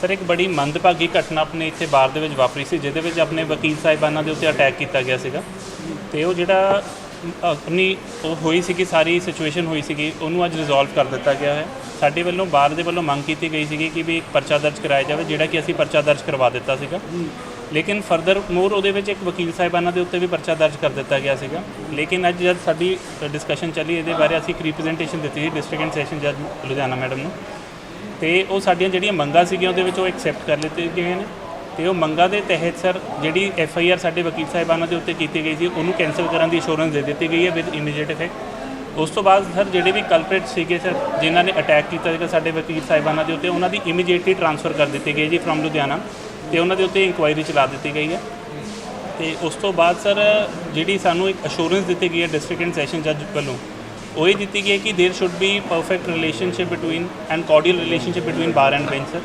Sir ਇੱਕ ਬੜੀ ਮੰਦਭਾਗੀ ਘਟਨਾ ਆਪਣੇ ਇੱਥੇ ਬਾਰ ਦੇ ਵਿੱਚ ਵਾਪਰੀ ਸੀ, ਜਿਹਦੇ ਵਿੱਚ ਆਪਣੇ ਵਕੀਲ ਸਾਹਿਬਾਨਾਂ ਦੇ ਉੱਤੇ ਅਟੈਕ ਕੀਤਾ ਗਿਆ ਸੀਗਾ। ਤੇ ਉਹ ਜਿਹੜਾ ਆਪਣੀ ਉਹ ਹੋਈ ਸੀਗੀ, ਸਾਰੀ ਸਿਚੁਏਸ਼ਨ ਹੋਈ ਸੀਗੀ, ਉਹਨੂੰ ਅੱਜ ਰਿਜ਼ੋਲਵ ਕਰ ਦਿੱਤਾ ਗਿਆ ਹੈ। ਸਾਡੇ ਵੱਲੋਂ, ਬਾਰ ਦੇ ਵੱਲੋਂ ਮੰਗ ਕੀਤੀ ਗਈ ਸੀਗੀ ਕਿ ਵੀ ਇੱਕ ਪਰਚਾ ਦਰਜ ਕਰਾਇਆ ਜਾਵੇ, ਜਿਹੜਾ ਕਿ ਅਸੀਂ ਪਰਚਾ ਦਰਜ ਕਰਵਾ ਦਿੱਤਾ ਸੀਗਾ। ਲੇਕਿਨ ਫਰਦਰ ਮੋਰ ਉਹਦੇ ਵਿੱਚ ਇੱਕ ਵਕੀਲ ਸਾਹਿਬਾਨਾਂ ਦੇ ਉੱਤੇ ਵੀ ਪਰਚਾ ਦਰਜ ਕਰ ਦਿੱਤਾ ਗਿਆ ਸੀਗਾ। ਲੇਕਿਨ ਅੱਜ ਜਦ ਸਾਡੀ ਡਿਸਕਸ਼ਨ ਚੱਲੀ, ਇਹਦੇ ਬਾਰੇ ਅਸੀਂ ਇੱਕ ਰਿਪਰੈਜ਼ੈਂਟੇਸ਼ਨ ਦਿੱਤੀ ਸੀ ਡਿਸਟ੍ਰਿਕਟ ਐਂਡ ਸੈਸ਼ਨ ਜੱਜ ਲੁਧਿਆਣਾ ਮੈਡਮ ਨੂੰ। ਤੇ ਉਹ ਸਾਡੀਆਂ ਜਿਹੜੀਆਂ ਮੰਗਾਂ ਸੀਗੀਆਂ ਉਹਦੇ ਵਿੱਚ ਉਹ ਐਕਸੈਪਟ ਕਰ ਲਿੱਤੇ ਗਏ ਨੇ। ਤੇ ਉਹ ਮੰਗਾਂ ਦੇ ਤਹਿਤ ਸਰ, ਜਿਹੜੀ ਐਫ ਆਈ ਆਰ ਸਾਡੇ ਵਕੀਲ ਸਾਹਿਬਾਨਾਂ ਦੇ ਉੱਤੇ ਕੀਤੀ ਗਈ ਸੀ, ਉਹਨੂੰ ਕੈਂਸਲ ਕਰਨ ਦੀ ਅਸ਼ੋਰੈਂਸ ਦੇ ਦਿੱਤੀ ਗਈ ਹੈ ਵਿਦ ਇਮੀਡੀਏਟ ਇਫੈਕਟ ਉਸ ਤੋਂ ਬਾਅਦ ਸਰ, ਜਿਹੜੇ ਵੀ ਕਲਪ੍ਰੇਟ ਸੀਗੇ ਸਰ, ਜਿਨ੍ਹਾਂ ਨੇ ਅਟੈਕ ਕੀਤਾ ਸੀਗਾ ਸਾਡੇ ਵਕੀਲ ਸਾਹਿਬਾਨਾਂ ਦੇ ਉੱਤੇ, ਉਹਨਾਂ ਦੀ ਇਮੀਡੀਏਟਲੀ ਟ੍ਰਾਂਸਫਰ ਕਰ ਦਿੱਤੀ ਗਈ ਜੀ ਫਰਮ ਲੁਧਿਆਣਾ ਤੇ ਉਹਨਾਂ ਦੇ ਉੱਤੇ ਇਨਕੁਆਇਰੀ ਚਲਾ ਦਿੱਤੀ ਗਈ ਹੈ। ਤੇ ਉਸ ਤੋਂ ਬਾਅਦ ਸਰ, ਜਿਹੜੀ ਸਾਨੂੰ ਇੱਕ ਅਸ਼ੋਰੈਂਸ ਦਿੱਤੀ ਗਈ ਹੈ ਡਿਸਟ੍ਰਿਕਟ ਐਂਡ ਸੈਸ਼ਨ ਜੱਜ ਵੱਲੋਂ ਉਹ ਇਹ ਦਿੱਤੀ ਗਈ ਹੈ ਕਿ there should be perfect relationship between and cordial relationship between bar and bench sir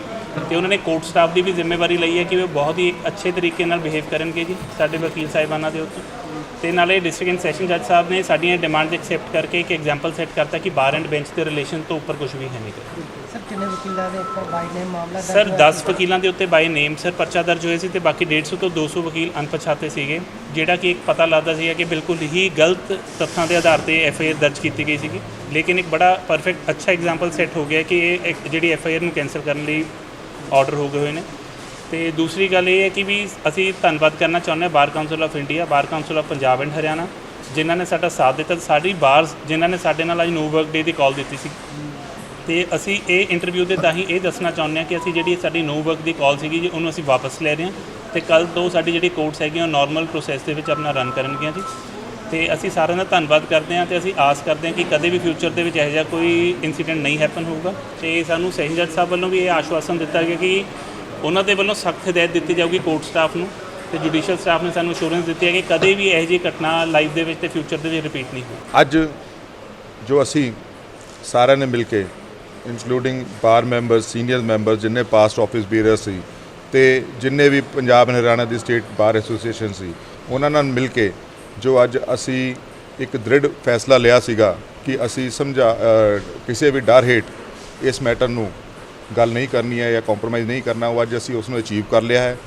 ਤੇ ਉਹਨਾਂ ਨੇ ਕੋਰਟ ਸਟਾਫ ਦੀ ਵੀ ਜ਼ਿੰਮੇਵਾਰੀ ਲਈ ਹੈ ਕਿ ਉਹ ਬਹੁਤ ਹੀ ਇੱਕ ਅੱਛੇ ਤਰੀਕੇ ਨਾਲ ਬਿਹੇਵ ਕਰਨਗੇ ਜੀ ਸਾਡੇ ਵਕੀਲ ਸਾਹਿਬਾਨਾਂ ਦੇ ਉੱਤੇ। ਤੇ ਨਾਲੇ ਡਿਸਟ੍ਰਿਕਟ ਐਂਡ ਸੈਸ਼ਨ ਜੱਜ ਸਾਹਿਬ ਨੇ ਸਾਡੀਆਂ ਡਿਮਾਂਡਸ ਐਕਸੈਪਟ ਕਰਕੇ ਇੱਕ ਐਗਜ਼ਾਮਪਲ ਸੈੱਟ ਕਰਤਾ ਕਿ ਬਾਰ ਐਂਡ ਬੈਂਚ ਦੇ ਰਿਲੇਸ਼ਨ ਤੋਂ ਉੱਪਰ ਕੁਝ ਵੀ ਹੈ ਨਹੀਂ। ਸਰ ਕਿੰਨੇ ਵਕੀਲਾਂ ਦੇ ਉੱਪਰ ਬਾਈ ਨੇ ਮਾਮਲਾ ਦਰਜ ਸਰ ਹੋਇਆ 10 ਵਕੀਲਾਂ ਦੇ ਉੱਤੇ ਬਾਈ ਨੇਮ ਸਰ ਪਰਚਾ ਦਰਜ ਹੋਏ ਸੀ ਤੇ ਬਾਕੀ 150 ਤੋਂ 200 ਵਕੀਲ ਅਣਪਛਾਤੇ ਸੀਗੇ ਜਿਹੜਾ ਕਿ ਇੱਕ ਪਤਾ ਲੱਗਦਾ ਸੀਗਾ ਕਿ ਬਿਲਕੁਲ ਹੀ ਗਲਤ ਤੱਥਾਂ ਦੇ ਆਧਾਰ ਤੇ ਐਫ ਆਈ ਆਰ ਦਰਜ ਕੀਤੀ ਗਈ ਸੀਗੀ। ਲੇਕਿਨ ਇੱਕ ਬੜਾ ਪਰਫੈਕਟ ਅੱਛਾ ਐਗਜ਼ਾਮਪਲ ਸੈੱਟ ਹੋ ਗਿਆ ਕਿ ਇਹ ਜਿਹੜੀ ਐਫ ਆਈ ਆਰ ਨੂੰ ਕੈਂਸਲ ਕਰਨ ਲਈ ਆਰਡਰ ਹੋ ਗਏ ਹੋਏ ਨੇ। ਤੇ ਦੂਸਰੀ ਗੱਲ ਇਹ ਹੈ ਕਿ ਵੀ ਅਸੀਂ ਧੰਨਵਾਦ ਕਰਨਾ ਚਾਹੁੰਦੇ ਹਾਂ bar council of India bar council of Punjab and Haryana ਜਿਨ੍ਹਾਂ ਨੇ ਸਾਡਾ ਸਾਥ ਦਿੱਤਾ। ਸਾਡੀ ਬਾਰਸ ਜਿਨ੍ਹਾਂ ਨੇ ਸਾਡੇ ਨਾਲ ਅੱਜ ਨੋ ਵਰਕ ਡੇ ਦੀ ਕਾਲ ਦਿੱਤੀ ਸੀ। ਤੇ ਅਸੀਂ ਇਹ ਇੰਟਰਵਿਊ ਦੇ ਤਾਹੀਂ ਇਹ ਦੱਸਣਾ ਚਾਹੁੰਦੇ ਹਾਂ ਕਿ ਅਸੀਂ ਜਿਹੜੀ ਸਾਡੀ ਨੋ ਵਰਕ ਦੀ ਕਾਲ ਸੀਗੀ ਜੀ, ਉਹਨੂੰ ਅਸੀਂ ਵਾਪਸ ਲੈ ਰਹੇ ਹਾਂ। ਤੇ ਕੱਲ ਤੋਂ ਸਾਡੀ ਜਿਹੜੀ ਕੋਰਟਸ ਹੈਗੀਆਂ, ਉਹ ਨਾਰਮਲ ਪ੍ਰੋਸੈਸ ਦੇ ਵਿੱਚ ਆਪਣਾ ਰਨ ਕਰਨਗੀਆਂ ਜੀ। ਤੇ ਅਸੀਂ ਸਾਰਿਆਂ ਦਾ ਧੰਨਵਾਦ ਕਰਦੇ ਹਾਂ ਤੇ ਅਸੀਂ ਆਸ ਕਰਦੇ ਹਾਂ ਕਿ ਕਦੇ ਵੀ ਫਿਊਚਰ ਦੇ ਵਿੱਚ ਇਹੋ ਜਿਹਾ ਕੋਈ ਇਨਸੀਡੈਂਟ ਨਹੀਂ ਹੈਪਨ ਹੋਊਗਾ। ਤੇ ਸਾਨੂੰ ਸੈਸ਼ਨ ਜੱਜ ਸਾਹਿਬ ਵੱਲੋਂ ਵੀ ਇਹ ਆਸ਼ਵਾਸਨ ਦਿੱਤਾ ਗਿਆ ਕਿ ਉਹਨਾਂ ਦੇ ਵੱਲੋਂ ਸਖਤ ਹਦਾਇਤ ਦਿੱਤੀ ਜਾਊਗੀ ਕੋਰਟ ਸਟਾਫ ਨੂੰ ਤੇ ਜੁਡੀਸ਼ੀਅਲ ਸਟਾਫ ਨੇ ਸਾਨੂੰ ਅਸ਼ੋਰੈਂਸ ਦਿੱਤੀ ਹੈ ਕਿ ਕਦੇ ਵੀ ਇਹੋ ਜਿਹੀ ਘਟਨਾ ਲਾਈਫ ਦੇ ਵਿੱਚ ਤੇ ਫਿਊਚਰ ਦੇ ਵਿੱਚ ਰਿਪੀਟ ਨਹੀਂ ਹੋਊ ਅੱਜ ਜੋ ਅਸੀਂ ਸਾਰਿਆਂ ਨੇ ਮਿਲ ਕੇ including bar member senior member ਜਿੰਨੇ ਪਾਸਟ ਆਫਿਸ ਬੀਅਰ ਸੀ ਤੇ ਜਿੰਨੇ ਵੀ ਪੰਜਾਬ ਹਰਿਆਣਾ ਦੀ ਸਟੇਟ ਬਾਰ ਐਸੋਸੀਏਸ਼ਨ ਸੀ, ਉਹਨਾਂ ਨਾਲ ਮਿਲ ਕੇ ਜੋ ਅੱਜ ਅਸੀਂ ਇੱਕ ਦ੍ਰਿੜ ਫੈਸਲਾ ਲਿਆ ਸੀਗਾ ਕਿ ਅਸੀਂ ਸਮਝਾ ਕਿਸੇ ਵੀ ਡਰ ਹੇਠ ਇਸ ਮੈਟਰ ਨੂੰ ਗੱਲ ਨਹੀਂ ਕਰਨੀ ਹੈ ਜਾਂ ਕੰਪਰੋਮਾਈਜ਼ ਨਹੀਂ ਕਰਨਾ, ਉਹ ਅੱਜ ਅਸੀਂ ਉਸ ਨੂੰ ਅਚੀਵ ਕਰ ਲਿਆ ਹੈ।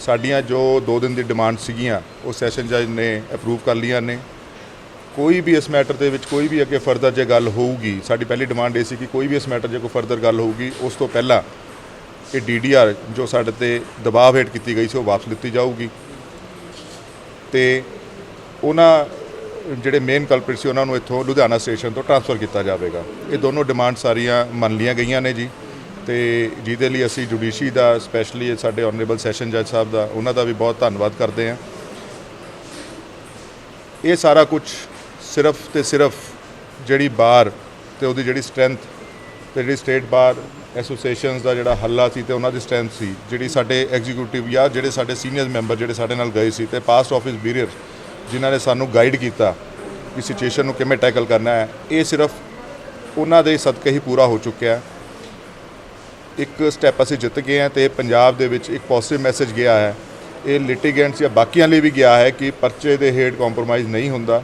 ਸਾਡੀਆਂ ਜੋ 2 ਦਿਨ ਦੀ ਡਿਮਾਂਡ ਸੀਗੀਆਂ, ਉਹ ਸੈਸ਼ਨ ਜੱਜ ਨੇ ਅਪਰੂਵ ਕਰ ਲਈਆਂ ਨੇ। ਕੋਈ ਵੀ ਇਸ ਮੈਟਰ ਦੇ ਵਿੱਚ ਕੋਈ ਵੀ ਅੱਗੇ ਫਰਦਰ ਜੇ ਗੱਲ ਹੋਊਗੀ, ਸਾਡੀ ਪਹਿਲੀ ਡਿਮਾਂਡ ਇਹ ਸੀ ਕਿ ਕੋਈ ਵੀ ਇਸ ਮੈਟਰ ਜੇ ਕੋਈ ਫਰਦਰ ਗੱਲ ਹੋਊਗੀ, ਉਸ ਤੋਂ ਪਹਿਲਾਂ ਇਹ ਡੀਡੀਆਰ ਜੋ ਸਾਡੇ ਤੇ ਦਬਾਅ ਹੇਠ ਕੀਤੀ ਗਈ ਸੀ, ਉਹ ਵਾਪਸ ਲਿੱਤੀ ਜਾਊਗੀ। ਤੇ ਉਹਨਾਂ, ਜਿਹੜੇ ਮੇਨ ਕਲਪ੍ਰਿਟ ਸੀ, ਉਹਨਾਂ ਨੂੰ ਇੱਥੋਂ ਲੁਧਿਆਣਾ ਸਟੇਸ਼ਨ ਤੋਂ ਟ੍ਰਾਂਸਫਰ ਕੀਤਾ ਜਾਵੇਗਾ। ਇਹ ਦੋਨੋਂ ਡਿਮਾਂਡ ਸਾਰੀਆਂ ਮੰਨ ਲਈਆਂ ਗਈਆਂ ਨੇ ਜੀ। ਤੇ ਜਿਹਦੇ ਲਈ ਅਸੀਂ ਜੁਡੀਸ਼ੀ ਦਾ ਸਪੈਸ਼ਲੀ ਸਾਡੇ ਆਨਰੇਬਲ ਸੈਸ਼ਨ ਜੱਜ ਸਾਹਿਬ ਦਾ, ਉਹਨਾਂ ਦਾ ਵੀ ਬਹੁਤ ਧੰਨਵਾਦ ਕਰਦੇ ਹਾਂ। ਇਹ ਸਾਰਾ ਕੁਝ ਸਿਰਫ ਤੇ ਸਿਰਫ ਜਿਹੜੀ ਬਾਰ ਤੇ ਉਹਦੀ ਜਿਹੜੀ ਸਟਰੈਂਥ ਤੇ ਜਿਹੜੀ ਸਟੇਟ ਬਾਰ ਐਸੋਸੀਏਸ਼ਨਸ ਦਾ ਜਿਹੜਾ ਹੱਲਾ ਸੀ ਤੇ ਉਹਨਾਂ ਦੀ ਸਟਰੈਂਥ ਸੀ, ਜਿਹੜੀ ਸਾਡੇ ਐਗਜ਼ੀਕਿਊਟਿਵ ਜਾਂ ਜਿਹੜੇ ਸਾਡੇ ਸੀਨੀਅਰ ਮੈਂਬਰ ਜਿਹੜੇ ਸਾਡੇ ਨਾਲ ਗਏ ਸੀ ਤੇ ਪਾਸਟ ਆਫਿਸ ਬੀਰੀਅਰ ਜਿਨ੍ਹਾਂ ਨੇ ਸਾਨੂੰ ਗਾਈਡ ਕੀਤਾ ਕਿ ਸਿਚੁਏਸ਼ਨ ਨੂੰ ਕਿਵੇਂ ਟੈਕਲ ਕਰਨਾ ਹੈ। ਇਹ ਸਿਰਫ ਉਹਨਾਂ ਦੇ ਸਦਕੇ ਹੀ ਪੂਰਾ ਹੋ ਚੁੱਕਿਆ ਹੈ। ਇੱਕ ਸਟੈਪ ਅਸੀਂ ਜਿੱਤ ਗਏ ਹਾਂ ਤੇ ਪੰਜਾਬ ਦੇ ਵਿੱਚ ਇੱਕ ਪੋਜ਼ਿਟਿਵ ਮੈਸੇਜ ਗਿਆ ਹੈ। ਇਹ ਲਿਟੀਗੈਂਟਸ ਜਾਂ ਬਾਕੀਆਂ ਲਈ ਵੀ ਗਿਆ ਹੈ ਕਿ ਪਰਚੇ ਦੇ ਹੇਠ ਕੰਪਰੋਮਾਈਜ਼ ਨਹੀਂ ਹੁੰਦਾ।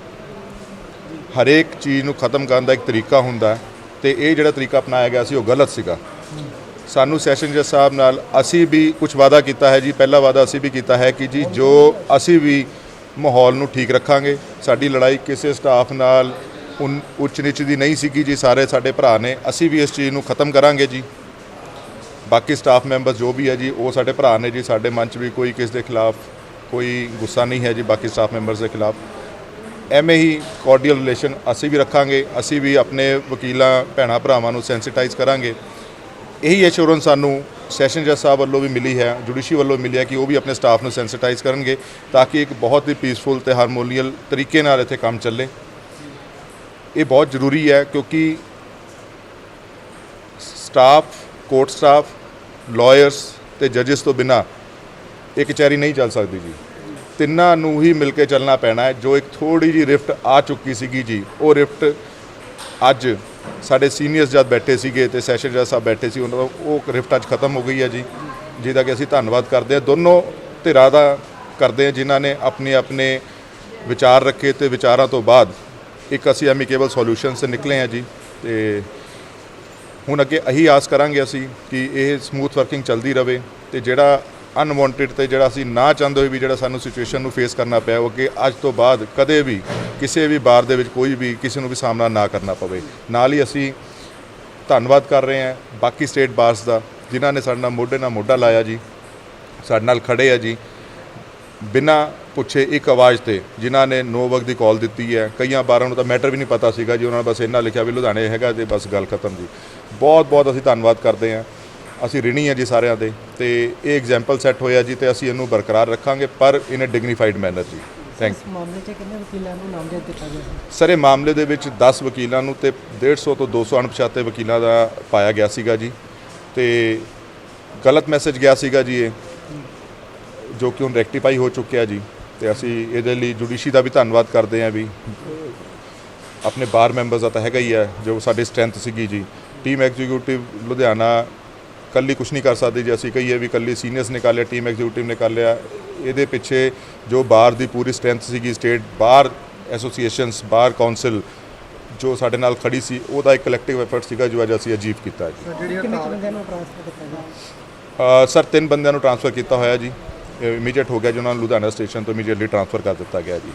ਹਰੇਕ ਚੀਜ਼ ਨੂੰ ਖਤਮ ਕਰਨ ਦਾ ਇੱਕ ਤਰੀਕਾ ਹੁੰਦਾ ਹੈ ਤੇ ਇਹ ਜਿਹੜਾ ਤਰੀਕਾ ਅਪਣਾਇਆ ਗਿਆ ਸੀ ਉਹ ਗਲਤ ਸੀਗਾ। ਸਾਨੂੰ ਸੈਸ਼ਨ ਜੱਜ ਸਾਹਿਬ ਨਾਲ ਅਸੀਂ ਵੀ ਕੁਝ ਵਾਅਦਾ ਕੀਤਾ ਹੈ ਜੀ। ਪਹਿਲਾ ਵਾਅਦਾ ਅਸੀਂ ਵੀ ਕੀਤਾ ਹੈ ਕਿ ਜੀ ਜੋ ਅਸੀਂ ਵੀ ਮਾਹੌਲ ਨੂੰ ਠੀਕ ਰੱਖਾਂਗੇ। ਸਾਡੀ ਲੜਾਈ ਕਿਸੇ ਸਟਾਫ ਨਾਲ ਉਨ- ਉੱਚ ਨੀਚ ਦੀ ਨਹੀਂ ਸੀਗੀ ਜੀ। ਸਾਰੇ ਸਾਡੇ ਭਰਾ ਨੇ। ਅਸੀਂ ਵੀ ਇਸ ਚੀਜ਼ ਨੂੰ ਖਤਮ ਕਰਾਂਗੇ ਜੀ। ਬਾਕੀ ਸਟਾਫ ਮੈਂਬਰਸ ਜੋ ਵੀ ਹੈ ਜੀ, ਉਹ ਸਾਡੇ ਭਰਾ ਨੇ ਜੀ। ਸਾਡੇ ਮਨ 'ਚ ਵੀ ਕੋਈ ਕਿਸ ਦੇ ਖਿਲਾਫ ਕੋਈ ਗੁੱਸਾ ਨਹੀਂ ਹੈ ਜੀ, ਬਾਕੀ ਸਟਾਫ ਮੈਂਬਰਸ ਦੇ ਖਿਲਾਫ। ਐਵੇਂ ਹੀ ਕੋਰਡੀਅਲ ਰਿਲੇਸ਼ਨ ਅਸੀਂ ਵੀ ਰੱਖਾਂਗੇ। ਅਸੀਂ ਵੀ ਆਪਣੇ ਵਕੀਲਾਂ, ਭੈਣਾਂ, ਭਰਾਵਾਂ ਨੂੰ ਸੈਂਸਿਟਾਈਜ਼ ਕਰਾਂਗੇ। ਇਹੀ ਐਸ਼ੋਰੈਂਸ ਸਾਨੂੰ ਸੈਸ਼ਨ ਜੱਜ ਸਾਹਿਬ ਵੱਲੋਂ ਵੀ ਮਿਲੀ ਹੈ ਜੁਡੀਸ਼ੀ ਵੱਲੋਂ ਮਿਲੀ ਹੈ ਕਿ ਉਹ ਵੀ ਆਪਣੇ ਸਟਾਫ ਨੂੰ ਸੈਂਸਿਟਾਈਜ਼ ਕਰਨਗੇ ਤਾਂ ਕਿ ਇੱਕ ਬਹੁਤ ਹੀ ਪੀਸਫੁਲ ਤੇ ਹਾਰਮੋਨੀਅਲ ਤਰੀਕੇ ਨਾਲ ਇੱਥੇ ਕੰਮ ਚੱਲੇ। ਇਹ ਬਹੁਤ ਜ਼ਰੂਰੀ ਹੈ ਕਿਉਂਕਿ ਸਟਾਫ ਕੋਰਟ ਸਟਾਫ ਲਾਇਰਸ ਤੇ ਜੱਜਸ ਤੋਂ ਬਿਨਾ ਇਹ ਕਚਹਿਰੀ ਨਹੀਂ ਚੱਲ ਸਕਦੀ ਜੀ। ਤਿੰਨਾਂ ਨੂੰ ਹੀ ਮਿਲ ਕੇ ਚੱਲਣਾ ਪੈਣਾ ਹੈ। ਜੋ ਇੱਕ ਥੋੜੀ ਜੀ ਰਿਫਟ ਆ ਚੁੱਕੀ ਸੀਗੀ ਜੀ, ਉਹ ਰਿਫਟ ਅੱਜ ਸਾਡੇ ਸੀਨੀਅਰਸ ਜਦ ਬੈਠੇ ਸੀਗੇ ਤੇ ਸੈਸ਼ਨ ਜਦ ਸਾਹਿਬ ਬੈਠੇ ਸੀ, ਉਹਨਾਂ ਦਾ ਉਹ ਰਿਫਟ ਅੱਜ ਖਤਮ ਹੋ ਗਈ ਹੈ ਜੀ, ਜਿਹਦਾ ਕਿ ਅਸੀਂ ਧੰਨਵਾਦ ਕਰਦੇ ਹਾਂ। ਦੋਨੋਂ ਧਿਰਾਂ ਦਾ ਕਰਦੇ ਹਾਂ, ਜਿਨ੍ਹਾਂ ਨੇ ਆਪਣੇ ਆਪਣੇ ਵਿਚਾਰ ਰੱਖੇ ਤੇ ਵਿਚਾਰਾਂ ਤੋਂ ਬਾਅਦ ਇੱਕ ਅਸੀਂ ਐਮੀਕੇਬਲ ਸੋਲੂਸ਼ਨ ਸੇ ਨਿਕਲੇ ਹਾਂ ਜੀ। ਤੇ ਹੁਣ ਅੱਗੇ ਇਹੀ ਆਸ ਕਰਾਂਗੇ ਅਸੀਂ ਕਿ ਇਹ ਸਮੂਥ ਵਰਕਿੰਗ ਚੱਲਦੀ ਰਹੇ ਤੇ ਜਿਹੜਾ ਅਨਵਾਂਟਿਡ ਤੇ ਜਿਹੜਾ ਅਸੀਂ ਨਾ ਚਾਹੁੰਦੇ ਹੋਏ ਵੀ ਜਿਹੜਾ ਸਾਨੂੰ ਸਿਚੁਏਸ਼ਨ ਨੂੰ ਫੇਸ ਕਰਨਾ ਪਿਆ, ਉਹ ਅੱਗੇ ਅੱਜ ਤੋਂ ਬਾਅਦ ਕਦੇ ਵੀ ਕਿਸੇ ਵੀ ਬਾਰ ਦੇ ਵਿੱਚ ਕੋਈ ਵੀ ਕਿਸੇ ਨੂੰ ਵੀ ਸਾਹਮਣਾ ਨਾ ਕਰਨਾ ਪਵੇ। ਨਾਲ ਹੀ ਅਸੀਂ ਧੰਨਵਾਦ ਕਰ ਰਹੇ ਹਾਂ ਬਾਕੀ ਸਟੇਟ ਬਾਰਸ ਦਾ, ਜਿਨ੍ਹਾਂ ਨੇ ਸਾਡੇ ਨਾਲ ਮੋਢੇ ਨਾਲ ਮੋਢਾ ਲਾਇਆ ਜੀ, ਸਾਡੇ ਨਾਲ ਖੜੇ ਆ ਜੀ। ਬਿਨਾਂ ਪੁੱਛੇ ਇੱਕ ਆਵਾਜ਼ ਤੇ ਜਿਨ੍ਹਾਂ ਨੇ 9 ਵਕਤ ਦੀ ਕਾਲ ਦਿੱਤੀ ਹੈ। ਕਈਆਂ ਬਾਰਾਂ ਨੂੰ ਤਾਂ ਮੈਟਰ ਵੀ ਨਹੀਂ ਪਤਾ ਸੀਗਾ ਜੀ, ਉਹਨਾਂ ਨੇ ਬਸ ਇੰਨਾ ਲਿਖਿਆ ਵੀ ਲੁਧਿਆਣੇ ਹੈਗਾ ਤੇ ਬਸ ਗੱਲ ਖਤਮ ਜੀ। ਬਹੁਤ ਬਹੁਤ ਅਸੀਂ ਧੰਨਵਾਦ ਕਰਦੇ ਹਾਂ। ਅਸੀਂ ਰਿਣੀ ਹਾਂ ਜੀ ਸਾਰਿਆਂ ਦੇ ਤੇ ਇਹ ਐਗਜ਼ਾਮਪਲ ਸੈੱਟ ਹੋਇਆ ਜੀ ਤੇ ਅਸੀਂ ਇਹਨੂੰ ਬਰਕਰਾਰ ਰੱਖਾਂਗੇ ਪਰ ਇਨ ਅ ਡਿਗਨੀਫਾਈਡ ਮੈਨਰ ਜੀ। ਥੈਂਕ ਇਸ ਮਾਮਲੇ 'ਚ ਕਿੰਨੇ ਵਕੀਲਾਂ ਨੂੰ ਨਾਮਜ਼ਦ ਕੀਤਾ ਗਿਆ ਸਰ ਇਹ ਮਾਮਲੇ ਦੇ ਵਿੱਚ 10 ਵਕੀਲਾਂ ਨੂੰ ਤੇ 150 ਤੋਂ 200 ਅਣਪਛਾਤੇ ਵਕੀਲਾਂ ਦਾ ਪਾਇਆ ਗਿਆ ਸੀਗਾ ਜੀ। ਤੇ ਗਲਤ ਮੈਸੇਜ ਗਿਆ ਸੀਗਾ ਜੀ ਇਹ ਜੋ ਕਿ ਹੁਣ ਰੈਕਟੀਫਾਈ ਹੋ ਚੁੱਕਿਆ ਜੀ। ਤੇ ਅਸੀਂ ਇਹਦੇ ਲਈ ਜੁਡੀਸ਼ੀ ਦਾ ਵੀ ਧੰਨਵਾਦ ਕਰਦੇ ਹਾਂ ਵੀ ਆਪਣੇ ਬਾਰ ਮੈਂਬਰਸ ਦਾ ਤਾਂ ਹੈਗਾ ਹੀ ਹੈ ਜੋ ਸਾਡੀ ਸਟਰੈਂਥ ਸੀਗੀ ਜੀ। ਟੀਮ ਐਗਜ਼ੀਕਿਊਟਿਵ ਲੁਧਿਆਣਾ ਕੱਲੀ ਕੁਝ ਨਹੀਂ ਕਰ ਸਕਦੀ ਜੇ ਅਸੀਂ ਕਹੀਏ ਵੀ ਕੱਲੀ ਸੀਨੀਅਰਸ ਨੇ ਕਰ ਲਿਆ ਟੀਮ ਐਗਜ਼ੀਕਿਊਟਿਵ ਨੇ ਕਰ ਲਿਆ ਇਹਦੇ ਪਿੱਛੇ ਜੋ ਬਾਰ ਦੀ ਪੂਰੀ ਸਟਰੈਂਥ ਸੀਗੀ state bar associations bar council ਜੋ ਸਾਡੇ ਨਾਲ ਖੜੀ ਸੀ ਉਹਦਾ ਇੱਕ ਕਲੈਕਟਿਵ ਐਫਰਟ ਸੀਗਾ ਜੋ ਅੱਜ ਅਸੀਂ ਅਚੀਵ ਕੀਤਾ ਹੈ। ਜੀ ਕਿੰਨੇ ਕੁ ਬੰਦਿਆਂ ਨੂੰ ਟ੍ਰਾਂਸਫਰ ਕੀਤਾ ਗਿਆ? ਅ, ਸਰ ਤਿੰਨ ਬੰਦਿਆਂ ਨੂੰ ਟ੍ਰਾਂਸਫਰ ਕੀਤਾ ਹੋਇਆ ਜੀ। ਇਮੀਡੀਏਟ ਹੋ ਗਿਆ ਜੀ ਉਹਨਾਂ ਨੂੰ ਲੁਧਿਆਣਾ ਸਟੇਸ਼ਨ ਤੋਂ ਇਮੀਡੀਏਟਲੀ ਟ੍ਰਾਂਸਫਰ ਕਰ ਦਿੱਤਾ ਗਿਆ ਜੀ।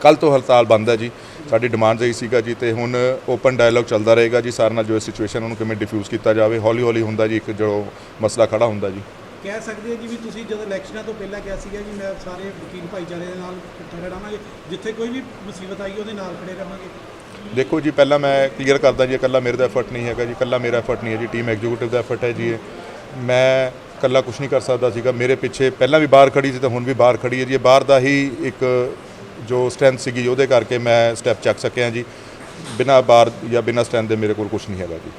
ਕੱਲ ਤੋਂ ਹੜਤਾਲ ਬੰਦ ਹੈ ਜੀ। ਸਾਡੀ ਡਿਮਾਂਡ ਇਹੀ ਸੀਗਾ ਜੀ ਤੇ ਹੁਣ ਓਪਨ ਡਾਇਲੌਗ ਚੱਲਦਾ ਰਹੇਗਾ ਜੀ ਸਾਰਿਆਂ ਨਾਲ ਜੋ ਸਿਚੁਏਸ਼ਨ ਉਹਨੂੰ ਕਿਵੇਂ ਡਿਫਿਊਜ਼ ਕੀਤਾ ਜਾਵੇ ਹੌਲੀ ਹੌਲੀ ਹੁੰਦਾ ਜੀ ਇੱਕ ਜੋ ਮਸਲਾ ਖੜਾ ਹੁੰਦਾ ਜੀ। ਕਹਿ ਸਕਦੇ ਜੀ ਵੀ ਤੁਸੀਂ ਜਦੋਂ ਇਲੈਕਸ਼ਨਾਂ ਤੋਂ ਪਹਿਲਾਂ ਕਿਹਾ ਸੀਗਾ ਜੀ ਮੈਂ ਸਾਰੇ ਵਕੀਲ ਭਾਈਚਾਰੇ ਦੇ ਨਾਲ ਖੜੇ ਰਹਾਂਗੇ ਜਿੱਥੇ ਕੋਈ ਵੀ ਮੁਸੀਬਤ ਆਈ ਉਹਦੇ ਨਾਲ ਖੜੇ ਰਹਾਂਗੇ ਦੇਖੋ ਜੀ ਪਹਿਲਾਂ ਮੈਂ ਕਲੀਅਰ ਕਰਦਾ ਜੀ ਇਕੱਲਾ ਮੇਰੇ ਦਾ ਐਫਰਟ ਨਹੀਂ ਹੈਗਾ ਜੀ ਇਕੱਲਾ ਮੇਰਾ ਐਫਰਟ ਨਹੀਂ ਹੈ ਜੀ ਟੀਮ ਐਗਜ਼ੀਕਿਊਟਿਵ ਦਾ ਐਫਰਟ ਹੈ ਜੀ ਮੈਂ ਇਕੱਲਾ ਕੁਝ ਨਹੀਂ ਕਰ ਸਕਦਾ ਸੀਗਾ ਮੇਰੇ ਪਿੱਛੇ ਪਹਿਲਾਂ ਵੀ ਬਾਹਰ ਖੜੀ ਸੀ ਤੇ ਹੁਣ ਵੀ ਬਾਹਰ ਖੜੀ ਹੈ ਜੀ ਇਹ ਬਾਹਰ ਦਾ ਹੀ ਇੱਕ ਜੋ ਸਟਰੈਂਥ ਸੀਗੀ ਉਹਦੇ ਕਰਕੇ ਮੈਂ ਸਟੈਪ ਚੱਕ ਸਕਿਆ ਜੀ। ਬਿਨਾ ਬਾਹਰ ਜਾਂ ਬਿਨਾ ਸਟਰੈਂਥ ਦੇ ਮੇਰੇ ਕੋਲ ਕੁਝ ਨਹੀਂ ਹੈਗਾ ਜੀ।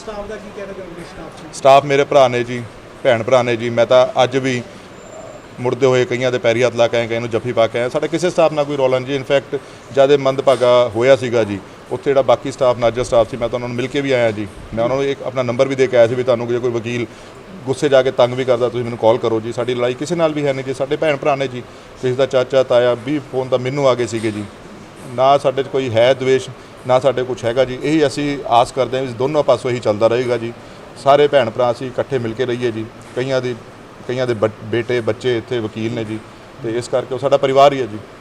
ਸਟਾਫ ਦਾ ਕੀ ਕਹਿਣਾ ਚਾਹੋਗੇ ਸਟਾਫ ਸਟਾਫ ਮੇਰੇ ਭਰਾ ਨੇ ਜੀ ਭੈਣ ਭਰਾ ਨੇ ਜੀ। ਮੈਂ ਤਾਂ ਅੱਜ ਵੀ ਮੁੜਦੇ ਹੋਏ ਕਈਆਂ ਦੇ ਪੈਰੀ ਹੱਥ ਲਾ ਕੇ ਆਏ ਕਈਆਂ ਨੂੰ ਜੱਫੀ ਪਾ ਕੇ ਆਏ। ਸਾਡਾ ਕਿਸੇ ਸਟਾਫ ਨਾਲ ਕੋਈ ਰੌਲਾ ਨਹੀਂ ਜੀ। ਇਨਫੈਕਟ ਜਦ ਇਹ ਮੰਦਭਾਗਾ ਹੋਇਆ ਸੀਗਾ ਜੀ। ਉੱਥੇ ਜਿਹੜਾ ਬਾਕੀ ਸਟਾਫ ਨਾਜਰ ਸਟਾਫ ਸੀ ਮੈਂ ਤਾਂ ਉਹਨਾਂ ਨੂੰ ਮਿਲ ਕੇ ਵੀ ਆਇਆ ਜੀ। ਮੈਂ ਉਹਨਾਂ ਨੂੰ ਇੱਕ ਆਪਣਾ ਨੰਬਰ ਵੀ ਦੇ ਕੇ ਆਇਆ ਸੀ ਵੀ ਤੁਹਾਨੂੰ ਜੇ ਕੋਈ ਵਕੀਲ ਗੁੱਸੇ ਜਾ ਕੇ ਤੰਗ ਵੀ ਕਰਦਾ, ਤੁਸੀਂ ਮੈਨੂੰ ਕਾਲ ਕਰੋ ਜੀ, ਸਾਡੀ ਲੜਾਈ ਕਿਸੇ ਨਾਲ ਵੀ ਹੈ ਨਹੀਂ ਜੀ, ਸਾਡੇ ਭੈਣ ਭਰਾ ਨੇ ਜੀ ਕਿਸੇ ਦਾ ਚਾਚਾ, ਤਾਇਆ ਵੀ ਫੋਨ ਤਾਂ ਮੈਨੂੰ ਆ ਗਏ ਸੀਗੇ ਜੀ। ਨਾ ਸਾਡੇ 'ਚ ਕੋਈ ਹੈ ਦਵੇਸ਼, ਨਾ ਸਾਡੇ ਕੁਝ ਹੈਗਾ ਜੀ, ਇਹੀ ਅਸੀਂ ਆਸ ਕਰਦੇ ਹਾਂ ਵੀ ਦੋਨੋਂ ਪਾਸੋਂ ਇਹੀ ਚੱਲਦਾ ਰਹੇਗਾ ਜੀ। ਸਾਰੇ ਭੈਣ ਭਰਾ ਅਸੀਂ ਇਕੱਠੇ ਮਿਲ ਕੇ ਰਹੀਏ ਜੀ, ਕਈਆਂ ਦੀ, ਕਈਆਂ ਦੇ ਬ- ਬੇਟੇ, ਬੱਚੇ ਇੱਥੇ ਵਕੀਲ ਨੇ ਜੀ, ਤੇ ਇਸ ਕਰਕੇ ਉਹ ਸਾਡਾ ਪਰਿਵਾਰ ਹੀ ਹੈ ਜੀ।